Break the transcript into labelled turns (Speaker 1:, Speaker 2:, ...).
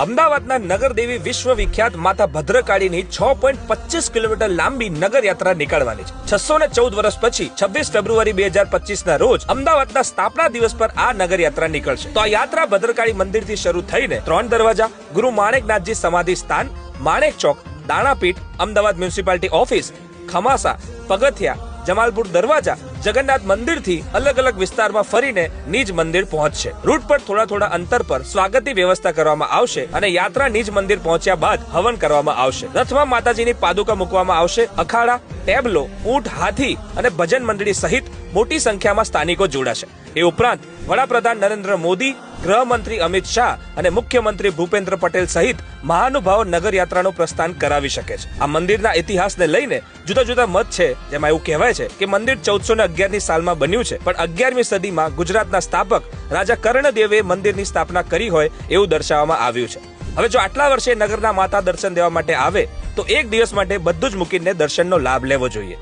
Speaker 1: અમદાવાદના નગરદેવી વિશ્વ વિખ્યાત માતા ભદ્રકાળીની છ પોઈન્ટ પચીસ કિલોમીટર લાંબી નગર યાત્રા નીકળવાની છે. છસો ને ચૌદ વર્ષ પછી, છવ્વીસ ફેબ્રુઆરી બે હજાર પચીસ ના રોજ અમદાવાદના સ્થાપના દિવસ પર આ નગર યાત્રા નીકળશે. તો આ યાત્રા ભદ્રકાળી મંદિરથી શરૂ થઈને ત્રણ દરવાજા, ગુરુ માણેકનાથજી સમાધિ સ્થાન, માણેક ચોક, દાણાપીઠ, અમદાવાદ મ્યુનિસિપાલિટી ઓફિસ, ખમાસા, પગથિયા, જમાલપુર દરવાજા જગન્નાથ મંદિરથી અલગ અલગ વિસ્તારમાં ફરીને નિજ મંદિર પહોંચશે. રૂટ પર થોડા થોડા અંતર પર સ્વાગતની વ્યવસ્થા કરવામાં આવશે અને યાત્રા નિજ મંદિર પહોંચ્યા બાદ હવન કરવામાં આવશે. રથમાં માતાજીની પાદુકા મૂકવામાં આવશે. અખાડા, ટેબલો, ઊંટ, હાથી અને ભજન મંડળી સહિત મોટી સંખ્યામાં સ્થાનિકો જોડાશે. એ ઉપરાંત વડાપ્રધાન નરેન્દ્ર મોદી, ગૃહમંત્રી અમિત શાહ અને મુખ્યમંત્રી ભૂપેન્દ્ર પટેલ સહિત મહાનુભાવો નગર યાત્રાનું પ્રસ્થાન કરાવી શકે છે. આ મંદિરના ઇતિહાસને લઈને જુદા જુદા મત છે. જેમાં એવું કહેવાય છે કે મંદિર ચૌદસો ને અગિયારની સાલમાં બન્યું છે. પણ અગિયારમી સદીમાં ગુજરાતના સ્થાપક રાજા કર્ણદેવે મંદિરની સ્થાપના કરી હોય એવું દર્શાવવામાં આવ્યું છે. હવે જો આટલા વર્ષે નગરના માતા દર્શન દેવા માટે આવે, તો એક દિવસ માટે બધું જ મૂકીને દર્શનનો લાભ લેવો જોઈએ.